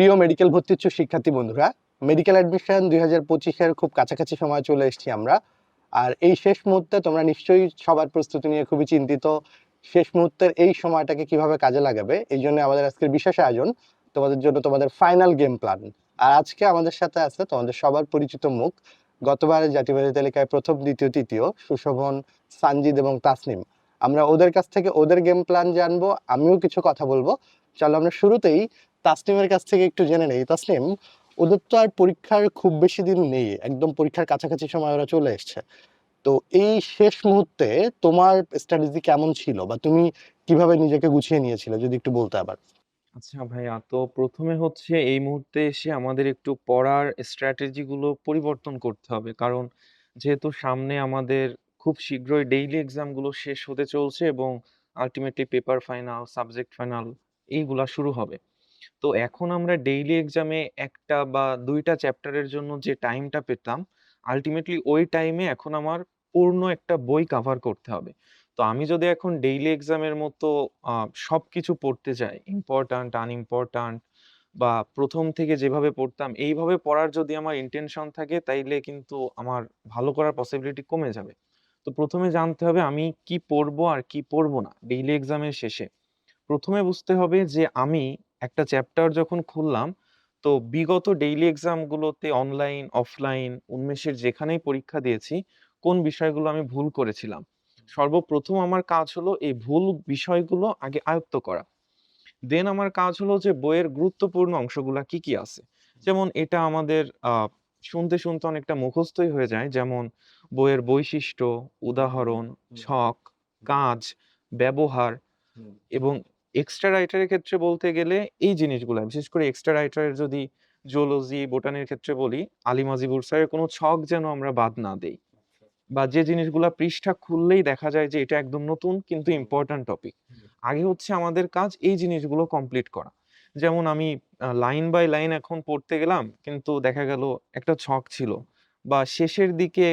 প্রিয় মেডিকেল ভর্তি ইচ্ছুক শিক্ষার্থী বন্ধুরা মেডিকেল অ্যাডমিশন দুই হাজার পঁচিশের খুব কাছাকাছি সময় চলে এসেছি আমরা। আর এই শেষ মুহূর্তে তোমরা নিশ্চয়ই সবার প্রস্তুতি নিয়ে খুবই চিন্তিত। শেষ মুহূর্তের এই সময়টাকে কীভাবে কাজে লাগাবে, এই জন্য আমাদের আজকের বিশেষ আয়োজন, তোমাদের জন্য তোমাদের ফাইনাল গেম প্ল্যান আর আজকে আমাদের সাথে আছে তোমাদের সবার পরিচিত মুখ গতবার জাতীয়বাদী তালিকায় প্রথম, দ্বিতীয়, তৃতীয়, সুশোভন, সানজিদ এবং তাসনিম। আমরা ওদের কাছ থেকে ওদের গেম প্ল্যান জানব, আমিও কিছু কথা বলব। চলো আমরা শুরুতেই তাসনিমের কাছ থেকে একটু জেনে নেই। তাসনিম ওদের তো আর পরীক্ষার খুব বেশি দিন নেই, একদম পরীক্ষার কাছাকাছি সময় ওরা চলে এসছে। তো এই শেষ মুহূর্তে তোমার স্ট্র্যাটেজি কেমন ছিল? বা তুমি কীভাবে নিজেকে গুছিয়ে নিয়েছিলে? যদি একটু বলতে আবার। আচ্ছা ভাইয়া, তো প্রথমে হচ্ছে এই মুহূর্তে এসে আমাদের একটু পড়ার স্ট্র্যাটেজি গুলো পরিবর্তন করতে হবে। কারণ যেহেতু সামনে আমাদের খুব শীঘ্রই ডেইলি এক্সামগুলো শেষ হতে চলছে এবং ultimately paper final subject final এইগুলা শুরু হবে। তো এখন আমরা ডেইলি এক্সামে একটা বা দুইটা চ্যাপ্টারের জন্য যে টাইমটা পেতাম আলটিমেটলি ওই টাইমে এখন আমার পূর্ণ একটা বই কভার করতে হবে। তো আমি যদি এখন ডেইলি এক্সামের মতো আহ, সবকিছু পড়তে যাই ইম্পর্ট্যান্ট আনইম্পর্ট্যান্ট বা প্রথম থেকে যেভাবে পড়তাম এইভাবে পড়ার যদি আমার ইন্টেনশন থাকে তাইলে কিন্তু আমার ভালো করার পসিবিলিটি কমে যাবে। তো প্রথমে জানতে হবে আমি কি পড়ব আর কি পড়ব না ডেইলি এক্সামের শেষে। প্রথমে বুঝতে হবে যে আমি একটা চ্যাপ্টার যখন খুললাম তো বিগত ডেইলি এক্সামগুলোতে অনলাইন অফলাইন উন্মেষের যেখানেই পরীক্ষা দিয়েছি কোন বিষয়গুলো আমি ভুল করেছিলাম? সর্বপ্রথম আমার কাজ হলো এই ভুল বিষয়গুলো আগে আয়ত্ত করা। দেন আমার কাজ হলো যে বইয়ের গুরুত্বপূর্ণ অংশগুলা কি কি আছে? যেমন এটা আমাদের শুনতে শুনতে অনেকটা মুখস্থই হয়ে যায়। যেমন বইয়ের বৈশিষ্ট্য উদাহরণ ছক কাজ ব্যবহার এবং এক্সট্রা রাইটারের ক্ষেত্রে বলতে গেলে এই জিনিসগুলো বিশেষ করে এক্সট্রা রাইটারের যদি জুওলজি বোটানির ক্ষেত্রে বলি আলী মাজিবুর স্যারের কোনো ছক যেন আমরা বাদ না দেই বা যে জিনিসগুলা পৃষ্ঠা খুললেই দেখা যায় যে এটা একদম নতুন কিন্তু ইম্পর্ট্যান্ট টপিক আগে হচ্ছে আমাদের কাজ এই জিনিসগুলো কমপ্লিট করা। যেমন আমি লাইন বাই লাইন এখন পড়তে গেলাম কিন্তু দেখা গেল একটা ছক ছিল বা শেষের দিকে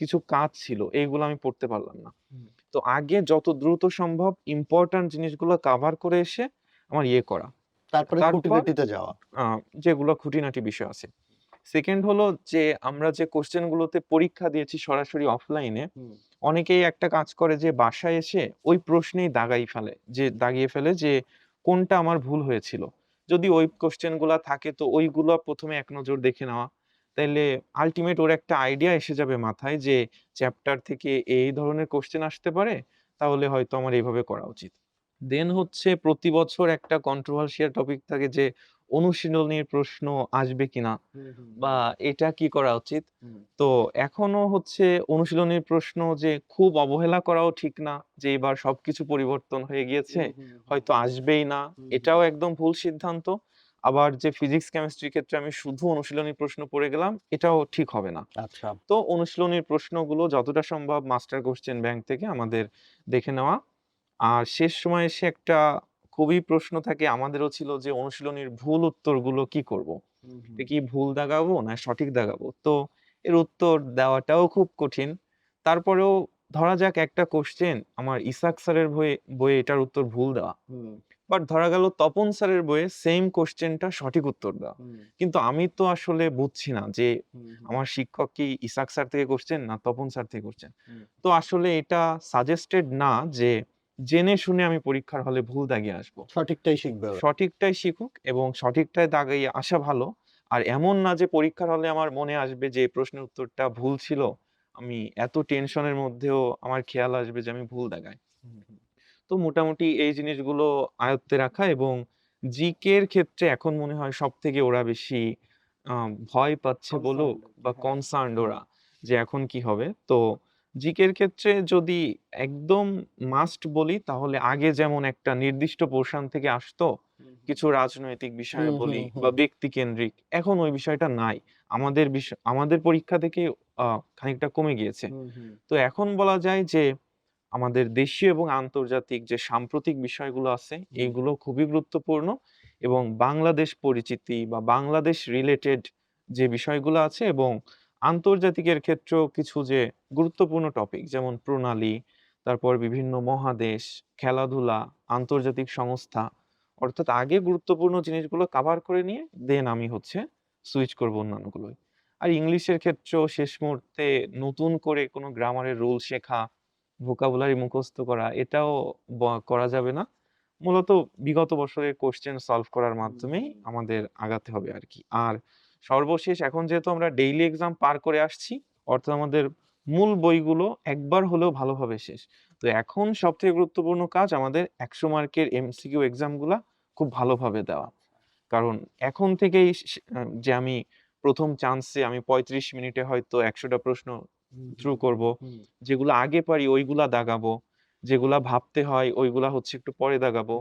কিছু কাজ ছিল এইগুলো আমি পড়তে পারলাম না। তো আগে যত দ্রুত সম্ভব ইম্পর্ট্যান্ট জিনিসগুলো কভার করে এসে আমার ইয়ে করা। তারপরে খুঁটিনাটিতে যাওয়া। যেগুলো খুঁটিনাটি বিষয় আছে। সেকেন্ড হলো যে আমরা যে কোশ্চেন গুলোতে পরীক্ষা দিয়েছি সরাসরি অফলাইনে অনেকেই একটা কাজ করে যে বাসায় এসে ওই প্রশ্নেই দাগাই ফেলে যে দাগিয়ে ফেলে যে কোনটা আমার ভুল হয়েছিল। যদি ওই কোশ্চেনগুলা থাকে তো ওইগুলো প্রথমে এক নজর দেখে নেওয়া। তাইলে আলটিমেট ওর একটা আইডিয়া এসে যাবে মাথায় যে চ্যাপ্টার থেকে এই ধরনের কোশ্চেন আসতে পারে তাহলে হয়তো আমার এইভাবে করা উচিত। দেন হচ্ছে প্রতি বছর একটা কন্ট্রোভার্সিয়াল টপিক থাকে যে অনুশীলনীর প্রশ্ন আসবে কিনা বা এটা কি করা উচিত? তো এখনও হচ্ছে অনুশীলনীর প্রশ্ন যে খুব অবহেলা করাও ঠিক না যে এবার সবকিছু পরিবর্তন হয়ে গিয়েছে হয়তো আসবেই না। এটাও একদম ভুল সিদ্ধান্ত। আবার যে ফিজিক্স কেমিস্ট্রির ক্ষেত্রে আমি শুধু অনুশীলনী প্রশ্ন পড়ে গেলাম এটাও ঠিক হবে না। আচ্ছা। তো অনুশীলনীর প্রশ্নগুলো যতটা সম্ভব মাস্টার কোশ্চেন ব্যাংক থেকে আমাদের দেখে নেওয়া। আর শেষ সময় এসে একটা খুবই প্রশ্ন থাকে আমাদেরও ছিল যে অনুশীলনীর ভুল উত্তরগুলো কি করব? কি ভুল দাগাবো না সঠিক দাগাবো? তো এর উত্তর দেওয়াটাও খুব কঠিন। তারপরেও ধরা যাক একটা কোশ্চেন আমার ইসাক স্যারের বইয়ে বইয়ে এটার উত্তর ভুল দেওয়া। বাট ধরা গেল তপন স্যারের বইয়ে সেম কোশ্চেনটা সঠিক উত্তর দেওয়া কিন্তু আমি তো আসলে বুঝছি না যে আমার শিক্ষক কি ইসাক স্যার থেকে করছেন না তপন স্যার থেকে করছেন তো আসলে এটা সাজেস্টেড না যে জেনে শুনে আমি পরীক্ষার হলে ভুল দাগিয়ে আসব। সঠিকটাই শিখবে সঠিকটাই শিখুক এবং সঠিকটাই দাগিয়ে আসা ভালো। আর এমন না যে পরীক্ষার হলে আমার মনে আসবে যে প্রশ্নের উত্তরটা ভুল ছিল। আমি এত টেনশনের মধ্যেও আমার খেয়াল আসবে যে আমি ভুল দাগাই। তো মোটামুটি এই জিনিসগুলো আয়ত্তে রাখা এবং জিকের ক্ষেত্রে এখন মনে হয় সব থেকে ওরা বেশি ভয় পাচ্ছে বলুক বা হ্যাঁ। কনসার্নড ওরা যে এখন কি হবে। তো জিকের ক্ষেত্রে যদি একদম মাস্ট বলি তাহলে আগে যেমন একটা নির্দিষ্ট পোর্শন থেকে আসতো কিছু রাজনৈতিক বিষয়ে বলি বা। ব্যক্তি কেন্দ্রিক এখন ওই বিষয়টা নাই। আমাদের বিষয় আমাদের পরীক্ষা থেকে আহ, খানিকটা কমে গিয়েছে। তো এখন বলা যায় যে আমাদের দেশীয় এবং আন্তর্জাতিক যে সাম্প্রতিক বিষয়গুলো আছে। এইগুলো খুবই গুরুত্বপূর্ণ এবং বাংলাদেশ পরিচিতি বা বাংলাদেশ রিলেটেড যে বিষয়গুলো আছে এবং আন্তর্জাতিকের ক্ষেত্রেও কিছু যে গুরুত্বপূর্ণ টপিক যেমন প্রণালী তারপর বিভিন্ন মহাদেশ খেলাধুলা আন্তর্জাতিক সংস্থা অর্থাৎ আগে গুরুত্বপূর্ণ জিনিসগুলো কভার করে নিয়ে দেন আমি হচ্ছে সুইচ করব অন্যান্যগুলোয় আর ইংলিশের ক্ষেত্রেও শেষ মুহূর্তে নতুন করে কোনো গ্রামারের রুল শেখা ভোকাবুলারি মুখস্থ করা এটাও করা যাবে না। মূলত বিগত বছরের কোশ্চেন সলভ করার মাধ্যমেই আমাদের আগাতে হবে আর কি আর সর্বশেষ এখন যেহেতু আমরা ডেইলি এক্সাম পার করে আসছি অর্থাৎ আমাদের মূল বইগুলো একবার হলেও ভালোভাবে শেষ। তো এখন সবথেকে গুরুত্বপূর্ণ কাজ আমাদের একশো মার্কের এমসিকিউ এক্সামগুলা খুব ভালোভাবে দেওয়া। কারণ এখন থেকেই যে আমি প্রথম চান্সে আমি পঁয়ত্রিশ মিনিটে হয়তো একশোটা প্রশ্ন থ্রু করব। যেগুলো আগে পারি ওইগুলা দাগাবো। যেগুলা ভাবতে হয় ওইগুলা হচ্ছে একটু পরে দাগাবো।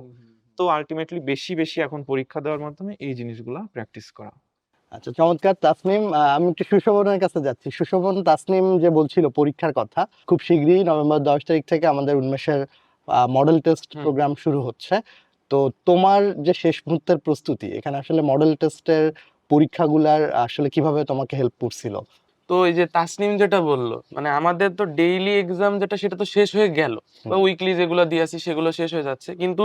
তো আলটিমেটলি বেশি বেশি এখন পরীক্ষা দেওয়ার মাধ্যমে এই জিনিসগুলা প্র্যাকটিস করা। আচ্ছা চমৎকার। তাসনিম আমি একটু সুশোভনের কাছে যাচ্ছি। সুশোভন তাসনিম যে বলছিল পরীক্ষার কথা খুব শীঘ্রই নভেম্বর দশ তারিখ থেকে আমাদের উন্মেষের মডেল টেস্ট প্রোগ্রাম শুরু হচ্ছে। তো তোমার যে শেষ মুহূর্তের প্রস্তুতি এখানে আসলে মডেল টেস্টের পরীক্ষাগুলার আসলে কীভাবে তোমাকে হেল্প করছিল তো এই যে তাসনিম যেটা বলল মানে আমাদের তো ডেইলি এক্সাম যেটা সেটা তো শেষ হয়ে গেল। বা উইকলি যেগুলো দিয়ে আসি সেগুলো শেষ হয়ে যাচ্ছে। কিন্তু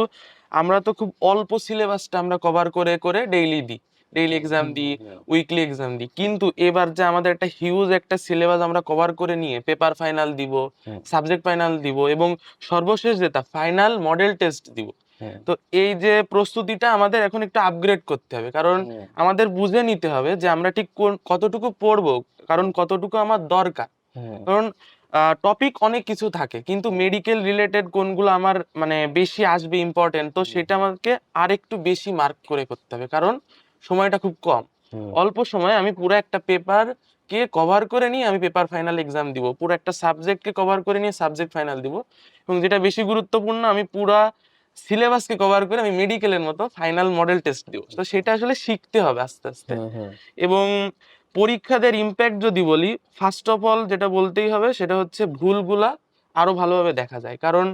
আমরা তো খুব অল্প সিলেবাসটা আমরা কভার করে করে ডেইলি দিই। ডেইলি এক্সাম দিই উইকলি এক্সাম দিই। কিন্তু এবার যে আমাদের একটা হিউজ একটা সিলেবাস আমরা কভার করে নিয়ে পেপার ফাইনাল দিব সাবজেক্ট ফাইনাল দিব এবং সর্বশেষ যেটা ফাইনাল মডেল টেস্ট দিব। তো এই যে প্রস্তুতিটা আমাদের এখন একটু আপগ্রেড করতে হবে। কারণ আমাদের বুঝে নিতে হবে যে আমরা ঠিক কোন- কতটুকু পড়ব কারণ কতটুকু আমার দরকার। কারণ টপিক অনেক কিছু থাকে কিন্তু মেডিকেল রিলেটেড কোনগুলো আমার মানে বেশি আসবে ইম্পর্টেন্ট তো সেটা আমাকে আর একটু বেশি মার্ক করে করতে হবে। কারণ সময়টা খুব কম। অল্প সময়ে আমি পুরো একটা পেপার কে কভার করে নিয়ে আমি পেপার ফাইনাল এক্সাম দিব। পুরো একটা সাবজেক্টকে কভার করে নিয়ে সাবজেক্ট ফাইনাল দিব। এবং যেটা বেশি গুরুত্বপূর্ণ আমি পুরা সিলেবাসকে কভার করে আমি মেডিকেলের মতো ফাইনাল মডেল টেস্ট দিব। তো সেটা আসলে শিখতে হবে আস্তে আস্তে। এবং পরীক্ষাদের ইম্প্যাক্ট যদি বলি ফার্স্ট অফ অল যেটা বলতেই হবে সেটা হচ্ছে ভুলগুলা আরও ভালোভাবে দেখা যায়। কারণ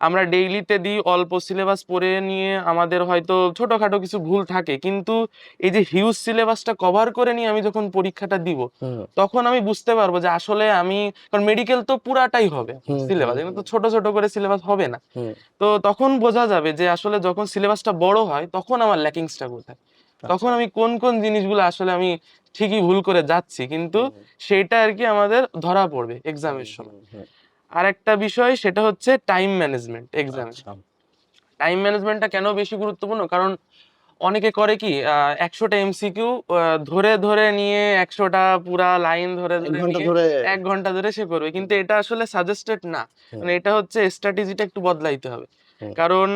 আমরা ডেইলিতে দিই অল্প সিলেবাস পড়ে নিয়ে আমাদের হয়তো ছোটখাটো কিছু ভুল থাকে। কিন্তু এই যে হিউজ সিলেবাসটা কভার করে নিয়ে আমি যখন পরীক্ষাটা দিব তখন আমি বুঝতে পারব যে আসলে আমি কারণ মেডিকেল তো পুরাটাই হবে সিলেবাস হুম, এখানে তো ছোট ছোট করে সিলেবাস হবে না। তো তখন বোঝা যাবে যে আসলে যখন সিলেবাসটা বড় হয় তখন আমার ল্যাকিংসটা কোথায় আচ্ছা। তখন আমি কোন কোন জিনিসগুলো আসলে আমি ঠিকই ভুল করে যাচ্ছি কিন্তু সেটা আর কি আমাদের ধরা পড়বে এক্সামের সময়। আর একটা বিষয় সেটা হচ্ছে টাইম ম্যানেজমেন্ট এক্সামে। টাইম ম্যানেজমেন্টটা কেন বেশি গুরুত্বপূর্ণ? কারণ অনেকে করে কি একশোটা এমসিকিউ ধরে ধরে নিয়ে একশোটা পুরা লাইন ধরে ধরে ধরে। এক ঘণ্টা ধরে সে করবে। কিন্তু এটা আসলে সাজেস্টেড না। মানে এটা হচ্ছে স্ট্র্যাটেজিটা একটু বদলাইতে হবে। হুম। কারণ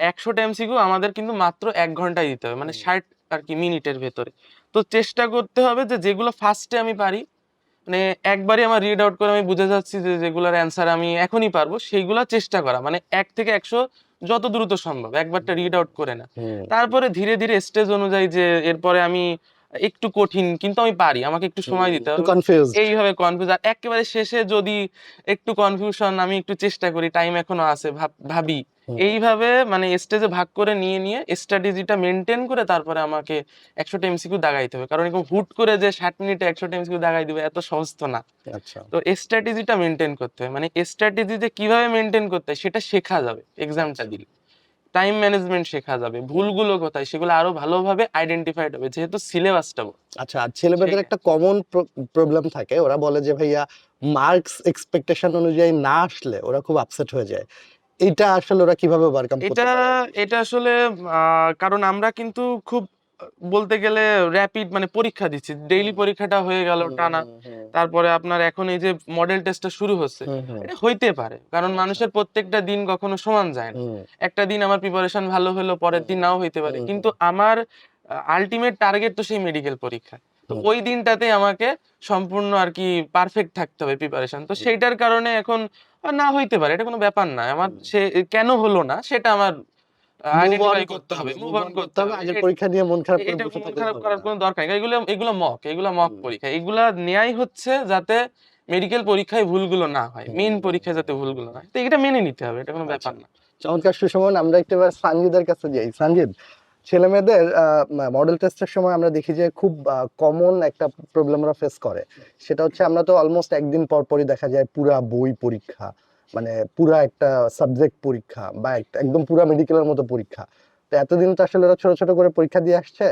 একশোটা এমসিকিউ আমাদের কিন্তু মাত্র এক ঘন্টায় দিতে হবে। মানে ষাট আর কি মিনিটের ভেতরে। তো চেষ্টা করতে হবে যে যেগুলো ফার্স্টে আমি পারি মানে একবারই আমার রিড আউট করে আমি বুঝে যাচ্ছি যে যেগুলোর অ্যান্সার আমি এখনই পারব সেইগুলো চেষ্টা করা। মানে এক থেকে একশো যত দ্রুত সম্ভব একবারটা রিড আউট করে না। তারপরে ধীরে ধীরে স্টেজ অনুযায়ী যে এরপরে আমি একটু কঠিন কিন্তু আমি পারি আমাকে একটু সময় দিতে হবে। কনফিউজ এইভাবে কনফিউজ আর একেবারে শেষে যদি একটু কনফিউশন আমি একটু চেষ্টা করি টাইম এখনও আছে ভাব-। এইভাবে মানে স্টেজে ভাগ করে নিয়ে নিয়ে স্ট্র্যাটেজিটা মেনটেন করে তারপরে আমাকে একশোটা এমসিকিউ দাগাইতে হবে। কারণ এরকম হুট করে যে ষাট মিনিটে একশোটা এমসিকিউ দাগাই দিবে এত সহজ তো না। আচ্ছা। তো স্ট্র্যাটেজিটা মেনটেন করতে হবে। মানে স্ট্র্যাটেজি যে কীভাবে মেনটেন করতে হয় সেটা শেখা যাবে এক্সামটা দিলে। টাইম ম্যানেজমেন্ট শেখা যাবে ভুলগুলো কোথায় সেগুলো আরও ভালোভাবে আইডেন্টিফাইড হবে যেহেতু সিলেবাসটা আচ্ছা আর ছেলেমেয়েদের একটা কমন প্রবলেম থাকে ওরা বলে যে ভাইয়া মার্কস এক্সপেকটেশন অনুযায়ী না আসলে ওরা খুব আপসেট হয়ে যায়। এটা আসলে ওরা কীভাবে ওভারকাম করতে এটা এটা আসলে কারণ আমরা কিন্তু খুব বলতে গেলে র্যাপিড মানে পরীক্ষা দিচ্ছি। ডেইলি পরীক্ষাটা হয়ে গেল টানা। তারপরে আপনার এখন এই যে মডেল টেস্টটা শুরু হচ্ছে এটা হইতে পারে। কারণ মানুষের প্রত্যেকটা দিন কখনো সমান যায় না। একটা দিন আমার প্রিপারেশন ভালো হলো পরের দিন নাও হইতে পারে। কিন্তু আমার আলটিমেট টার্গেট তো সেই মেডিকেল পরীক্ষা। তো ওই দিনটাতে আমাকে সম্পূর্ণ আর কি পারফেক্ট থাকতে হবে প্রিপারেশন তো সেইটার কারণে এখন না হইতে পারে এটা কোনো ব্যাপার না। আমার সে কেন হলো না সেটা আমার Move on আইডেন্টিফাই করতে হবে করতে হবে। আগের পরীক্ষা নিয়ে মন খারাপ করে এটা বসে মন খারাপ করার কোনো দরকার নেই। এগুলো এগুলো মক এগুলো মক পরীক্ষা। এগুলা নেয়াই হচ্ছে যাতে মেডিকেল পরীক্ষায় ভুলগুলো না হয় মেইন পরীক্ষায় যাতে ভুলগুলো না হয়। তো এটা মেনে নিতে হবে এটা কোনো ব্যাপার না। চমৎকার আমরা একটু এবার সানজিদের কাছে যাই। সানজিদ ছেলে মেয়েদের মডেল টেস্টের সময় আমরা দেখি যে খুব কমন একটা প্রবলেম ওরা ফেস করে। সেটা হচ্ছে আমরা তো অলমোস্ট একদিন পর পরই দেখা যায় পুরা বই পরীক্ষা মানে পুরা একটা সাবজেক্ট পরীক্ষা বা একদম পুরা মেডিকেলের মতো পরীক্ষা। তো এতদিন তো আসলে ওরা ছোট ছোট করে পরীক্ষা দিয়ে আসছে,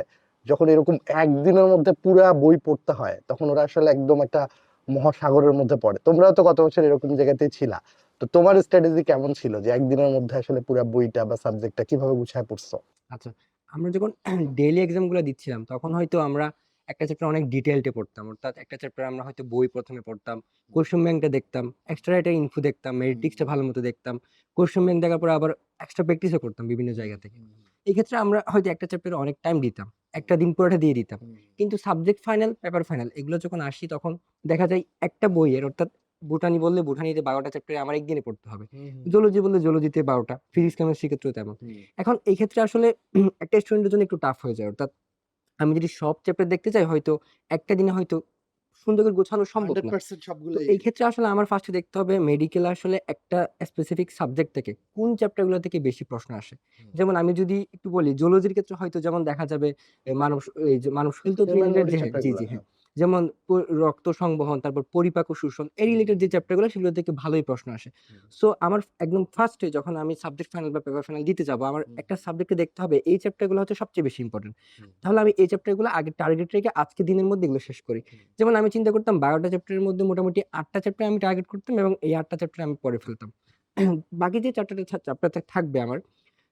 যখন এরকম একদিনের মধ্যে পুরা বই পড়তে হয়, তখন ওরা আসলে একদম একটা মহাসাগরের মধ্যে পড়ে। তোমরাও তো গত বছর এরকম জায়গাতেই ছিলা। তো তোমার স্ট্র্যাটেজি কেমন ছিল যে একদিনের মধ্যে আসলে পুরা বইটা বা সাবজেক্টটা কীভাবে গুছায় পড়ছো? আচ্ছা আমরা যখন ডেইলি এক্সামগুলো দিচ্ছিলাম তখন হয়তো আমরা একটা চ্যাপ্টার অনেক ডিটেইলডে পড়তাম। অর্থাৎ একটা চ্যাপ্টার আমরা হয়তো বই প্রথমে পড়তাম কোশ্চেন ব্যাংকটা দেখতাম এক্সট্রা একটা ইনফো দেখতাম মেরিটিক্সটা ভালো মতো দেখতাম কোশ্চেন ব্যাংক দেখার পর আবার এক্সট্রা প্র্যাকটিসও করতাম বিভিন্ন জায়গা থেকে। এই ক্ষেত্রে আমরা হয়তো একটা চ্যাপ্টারে অনেক টাইম দিতাম একটা দিন পুরোটা দিয়ে দিতাম। কিন্তু সাবজেক্ট ফাইনাল পেপার ফাইনাল এগুলো যখন আসি তখন দেখা যায় একটা বইয়ের অর্থাৎ বুটানি বললে বুটানিতে বারোটা চ্যাপ্টারে আমার একদিনে পড়তে হবে। জুলজি বললে জুলজিতে বারোটা ফিজিক্স কেমিস্ট্রি ক্ষেত্রেও তেমন। এখন এই ক্ষেত্রে আসলে একটা স্টুডেন্টের জন্য একটু টাফ হয়ে যায়। অর্থাৎ আমি যদি সব চ্যাপ্টার দেখতে চাই হয়তো একটা দিনে হয়তো সুন্দর করে গোছানো সম্ভব না। এই ক্ষেত্রে আসলে আমার ফার্স্টে দেখতে হবে মেডিকেল আসলে একটা স্পেসিফিক সাবজেক্ট থেকে কোন চ্যাপ্টারগুলো থেকে বেশি প্রশ্ন আসে। যেমন আমি যদি একটু বলি জুলজির ক্ষেত্রে হয়তো যেমন দেখা যাবে মানুষ এই যে যে জি জি হ্যাঁ। যেমন রক্ত সংবহন তারপর পরিপাক ও শোষণ এই রিলেটেড যে চ্যাপ্টারগুলো সেগুলো থেকে ভালোই প্রশ্ন আসে। সো আমার একদম ফার্স্টে যখন আমি সাবজেক্ট ফাইনাল বা পেপার ফাইনাল দিতে যাব আমার একটা সাবজেক্টে দেখতে হবে এই চ্যাপ্টারগুলো হচ্ছে সবচেয়ে বেশি ইম্পর্টেন্ট তাহলে আমি এই চ্যাপ্টারগুলো আগে টার্গেট রেখে আজকে দিনের মধ্যে এগুলো শেষ করি। যেমন আমি চিন্তা করতাম বারোটা চ্যাপ্টারের মধ্যে মোটামুটি আটটা চ্যাপ্টার আমি টার্গেট করতাম এবং এই আটটা চ্যাপ্টার আমি পরে ফেলতাম। বাকি যে চারটা চ্যাপ্টার থাকবে আমার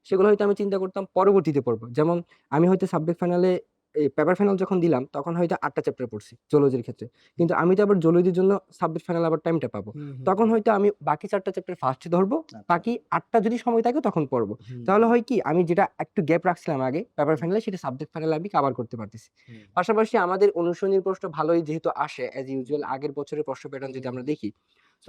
সেগুলো হয়তো আমি চিন্তা করতাম পরবর্তীতে পড়ব। যেমন আমি হয়তো সাবজেক্ট ফাইনালে এই পেপার ফাইনাল যখন দিলাম তখন হয়তো আটটা চ্যাপ্টার পড়ছি জুলজির ক্ষেত্রে। কিন্তু আমি তো আবার জুলজির জন্য সাবজেক্ট ফাইনাল আবার টাইমটা পাবো। তখন হয়তো আমি বাকি চারটা চ্যাপ্টার ফার্স্টে ধরবো বাকি আটটা যদি সময় থাকে তখন পড়ব। তাহলে হয় কি আমি যেটা একটু গ্যাপ রাখছিলাম আগে পেপার ফাইনালে সেটা সাবজেক্ট ফাইনালে আমি কভার করতে পারতেছি। পাশাপাশি আমাদের অনুশীলনীর প্রশ্ন ভালোই যেহেতু আসে অ্যাজ ইউজুয়াল আগের বছরের প্রশ্ন প্যাটার্ন যদি আমরা দেখি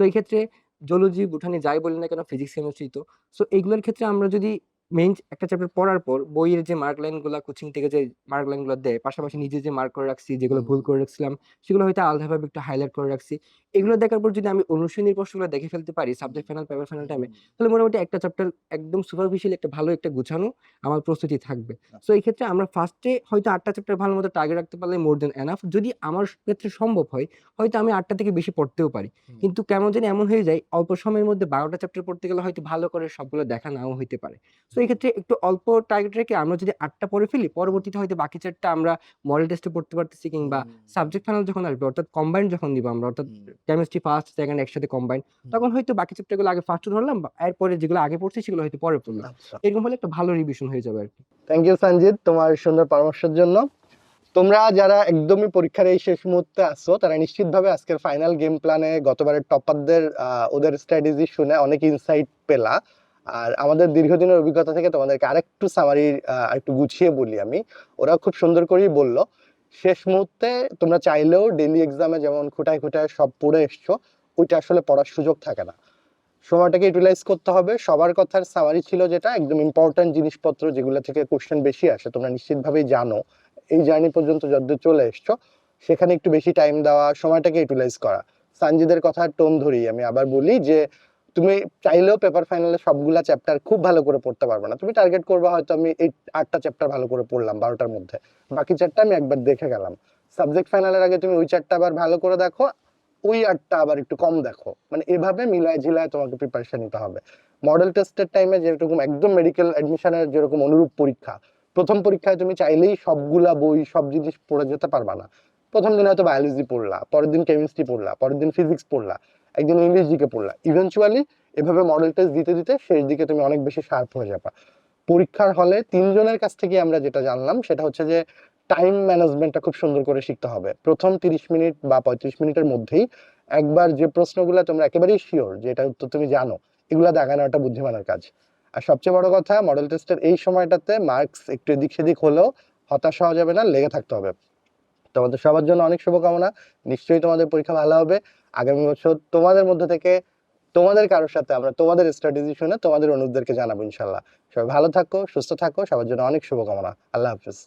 তো এই ক্ষেত্রে জুলজি বুটানি যাই বলি না কেন ফিজিক্স কেমিস্ট্রি তো। সো এইগুলোর ক্ষেত্রে আমরা যদি মেইন একটা চ্যাপ্টার পড়ার পর বইয়ের যে মার্ক লাইনগুলো কোচিং থেকে যে মার্ক লাইনগুলো দেয় পাশাপাশি নিজে যে মার্ক করে রাখছি যেগুলো ভুল করে রাখছিলাম সেগুলো হয়তো আলাদাভাবে একটু হাইলাইট করে রাখছি। এগুলো দেখার পর যদি আমি অনুশীলনীর প্রশ্নগুলো দেখে ফেলতে পারি সাবজেক্ট ফাইনাল পেপার ফাইনাল টাইমে তাহলে মোটামুটি একটা চ্যাপ্টার একদম সুপারফিশিয়াল একটা ভালো একটা গুছানো আমার প্রস্তুতি থাকবে। সো এই ক্ষেত্রে আমরা ফার্স্টে হয়তো আটটা চ্যাপ্টার ভালো মতো টার্গেট রাখতে পারলে মোর দেন এনাফ যদি আমার ক্ষেত্রে সম্ভব হয় হয়তো আমি আটটা থেকে বেশি পড়তেও পারি। কিন্তু কেমন যেন এমন হয়ে যায় অল্প সময়ের মধ্যে বারোটা চ্যাপ্টার পড়তে গেলে হয়তো ভালো করে সবগুলো দেখা নাও হইতে পারে। সো এই ক্ষেত্রে একটু অল্প টার্গেট রেখে আমরা যদি আটটা পড়ে ফেলি পরবর্তীতে হয়তো বাকি চারটা আমরা মডেল টেস্টে পড়তে পারতেছি কিংবা সাবজেক্ট ফাইনাল যখন আসবে অর্থাৎ কম্বাইন্ড যখন দিব আমরা অর্থাৎ কেমিস্ট্রি ফার্স্ট সেকেন্ড একসাথে কম্বাইন তখন হয়তো বাকি চ্যাপ্টারগুলো আগে ফার্স্ট ধরলাম বা এরপরে যেগুলো আগে পড়ছি সেগুলো হয়তো পরে পড়লাম। আচ্ছা। এরকম হলে একটা ভালো রিভিশন হয়ে যাবে আর কি। থ্যাংক ইউ সঞ্জিত তোমার সুন্দর পরামর্শের জন্য। তোমরা যারা একদমই পরীক্ষার এই শেষ মুহূর্তে আসছো তারা নিশ্চিতভাবে আজকের ফাইনাল গেম প্ল্যানে গতবারের টপারদের ওদের স্ট্র্যাটেজি শুনে অনেক ইনসাইট পেলা। আর আমাদের দীর্ঘদিনের অভিজ্ঞতা থেকে তোমাদেরকে আরেকটু সামারি একটু গুছিয়ে বলি আমি। ওরা খুব সুন্দর করেই বলল, শেষ মুহূর্তে তোমরা চাইলেও ডেলি এক্সামে যেমন খুঁটায় খুঁটায় সব পড়ে এসছো, ওইটা আসলে পড়ার সুযোগ থাকে না। সময়টাকে ইউটিলাইজ করতে হবে। সবার কথার সামারি ছিল যেটা, একদম ইম্পর্ট্যান্ট জিনিসপত্র যেগুলো থেকে কোশ্চেন বেশি আসে, তোমরা নিশ্চিতভাবেই জানো। এই জার্নি পর্যন্ত যতদূর চলে এসছো, সেখানে একটু বেশি টাইম দেওয়া, সময়টাকে ইউটিলাইজ করা। সানজিদের কথার টোন ধরি আমি আবার বলি যে তুমি চাইলেও পেপার ফাইনালে সবগুলা চ্যাপ্টার খুব ভালো করে পড়তে পারবে না। তুমি টার্গেট করবা হয়তো আমি এই আটটা চ্যাপ্টার ভালো করে পড়লাম বারোটার মধ্যে। বাকি চারটা আমি একবার দেখে গেলাম। সাবজেক্ট ফাইনালের আগে তুমি ওই চারটা আবার ভালো করে দেখো, ওই আটটা আবার একটু কম দেখো। মানে এভাবে মিলায় ঝিলায় তোমাকে প্রিপারেশন নিতে হবে। মডেল টেস্টের টাইমে যেরকম একদম মেডিকেল অ্যাডমিশনের যেরকম অনুরূপ পরীক্ষা, প্রথম পরীক্ষায় তুমি চাইলেই সবগুলা বই, সব জিনিস পড়ে যেতে পারবা না। প্রথম দিন হয়তো বায়োলজি পড়লা, পরের দিন কেমিস্ট্রি পড়লা, পরের দিন ফিজিক্স পড়লা। একদিন ইংলিশ জিকে পড়লা। ইভেনচুয়ালি এভাবে মডেল টেস্ট দিতে দিতে শেষ দিকে তুমি অনেক বেশি শার্প হয়ে যাবা। পরীক্ষার হলে তিনজনের কাছ থেকে আমরা যেটা জানলাম, সেটা হচ্ছে যে টাইম ম্যানেজমেন্টটা খুব সুন্দর করে শিখতে হবে। প্রথম তিরিশ মিনিট বা পঁয়ত্রিশ মিনিটের মধ্যেই একবার যে প্রশ্নগুলো তোমরা একেবারেই শিওর যে এটা উত্তর তুমি জানো, এগুলো দেখা নেওয়াটা বুদ্ধিমানের কাজ। আর সবচেয়ে বড় কথা মডেল টেস্টের এই সময়টাতে মার্কস একটু এদিক সেদিক হলেও হতাশ হওয়া যাবে না, লেগে থাকতে হবে। তোমাদের সবার জন্য অনেক শুভকামনা। নিশ্চয়ই তোমাদের পরীক্ষা ভালো হবে। আগামী বছর তোমাদের মধ্যে থেকে তোমাদের কারোর সাথে আমরা তোমাদের স্ট্র্যাটেজি শুনে তোমাদের অনুরোধদেরকে জানাব ইনশাল্লাহ সবাই ভালো থাকো, সুস্থ থাকো, সবার জন্য অনেক শুভকামনা। আল্লাহ হাফিজ।